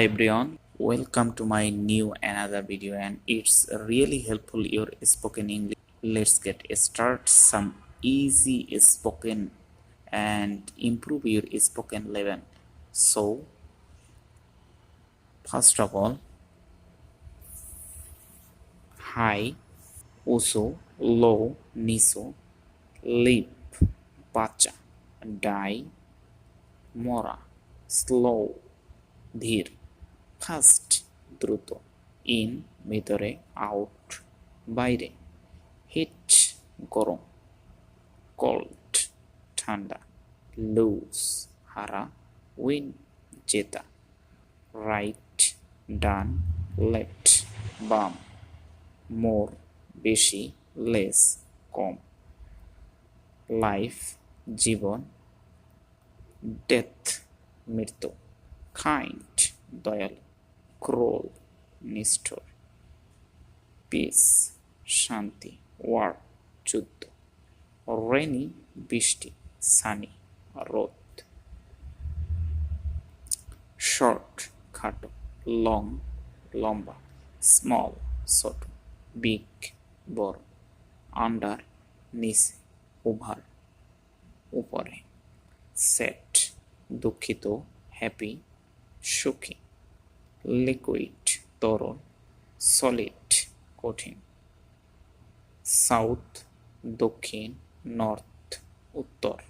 hi everyone. Welcome to my new another video and it's really helpful your spoken english. Let's get start some easy spoken and improve your spoken level. So first of all hi also low niso leap bacha die mora slow dhir fast. দ্রুত। In, ভিতরে, out, বাইরে। Heat, গরম। Cold, ঠান্ডা। Lose, হারা। Win, জেতা। Right, ডান, left, বাম। More, বেশি, লেস, কম। লাইফ, জীবন। ডেথ, মৃত্যু। কাইন্ড, দয়ালু। ক্রোল নিষ্ঠুর পিস শান্তি ওয়ার যুদ্ধ। রেনি বৃষ্টি সানি রোদ। শর্ট খাটো লং লম্বা স্মল ছোট বিগ বড় আন্ডার নিচে ওভার উপরে। সেট দুঃখিত হ্যাপি সুখী। লিকুইড, তরল, সলিড, কঠিন। সাউথ, দক্ষিণ, নর্থ, উত্তর।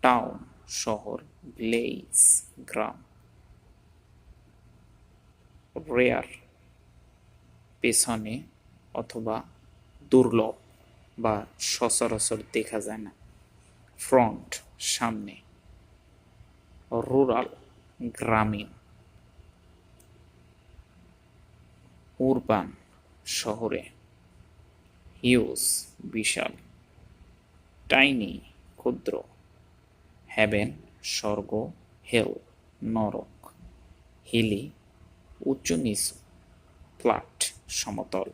টাউন, শহর ভিলেজ গ্রাম। রেয়ার, পেছনে অথবা দুর্লভ বা সচরাচর দেখা যায় না। ফ্রন্ট, সামনে। রুরাল, গ্রামীণ। উরবান শহরে। হিউজ, বিশাল, টাইনি, ক্ষুদ্র। হ্যাভেন স্বর্গ, হেল, নরক। হিলি, উচ্চ নিচু ফ্ল্যাট সমতল।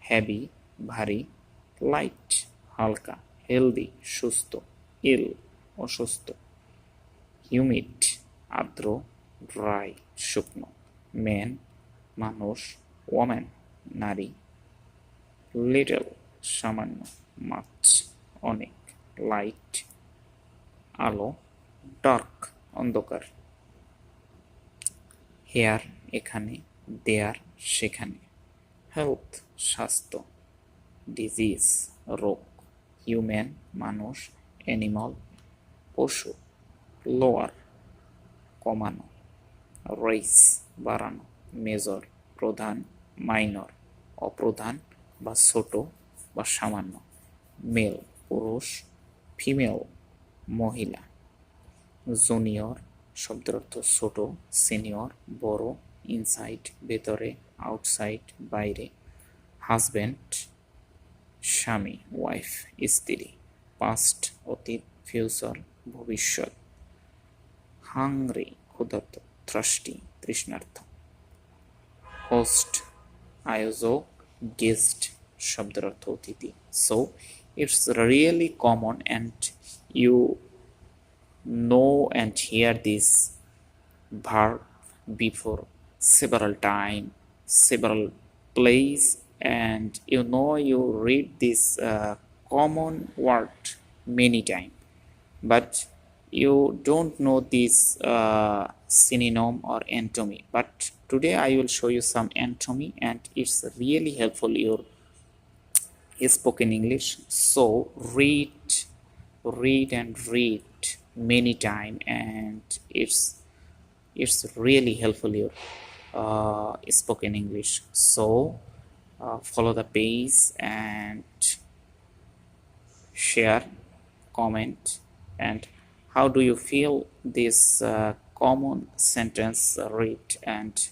হ্যাভি ভারী, লাইট, হালকা, হেলদি, সুস্থ, ইল, অসুস্থ। হিউমিড, আর্দ্র, ড্রাই, শুকনো। ম্যান মানুষ ওম্যান নারী লিটল সামান্য মাছ অনেক লাইট আলো ডার্ক অন্ধকার হেয়ার এখানে দেয়ার সেখানে হেলথ স্বাস্থ্য ডিজিজ রোগ হিউম্যান মানুষ অ্যানিমাল পশু লোয়ার কমানো রেস বাড়ানো মেজর প্রধান মাইনর, অপ্রধান বা ছোট বা সামান্য, মেল, পুরুষ, ফিমেল, মহিলা। জুনিয়র শব্দের অর্থ ছোট, সিনিয়র, বড়, ইনসাইড, ভেতরে, আউটসাইড, বাইরে। হাজব্যান্ড, স্বামী, ওয়াইফ, স্ত্রী, পাস্ট, অতীত, ফিউচার, ভবিষ্যৎ। হাংরি, ক্ষুধার্ত থ্রাস্টি তৃষ্ণার্থ হোস্ট আয়োজক গেস্ট শব্দের অর্থ অতিথি so it's really common and you know and hear this verb before several time several place and you know you read this uh, common word many time but you don't know this uh, synonym or antomy but today i will show you some antomy and it's really helpful your spoken english. So read read and read many time and it's it's really helpful your uh, spoken english. So uh, follow the page and share comment and how do you feel this uh, common sentence read? And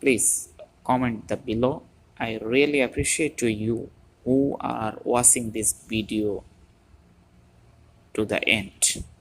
please comment the below. I really appreciate to you who are watching this video to the end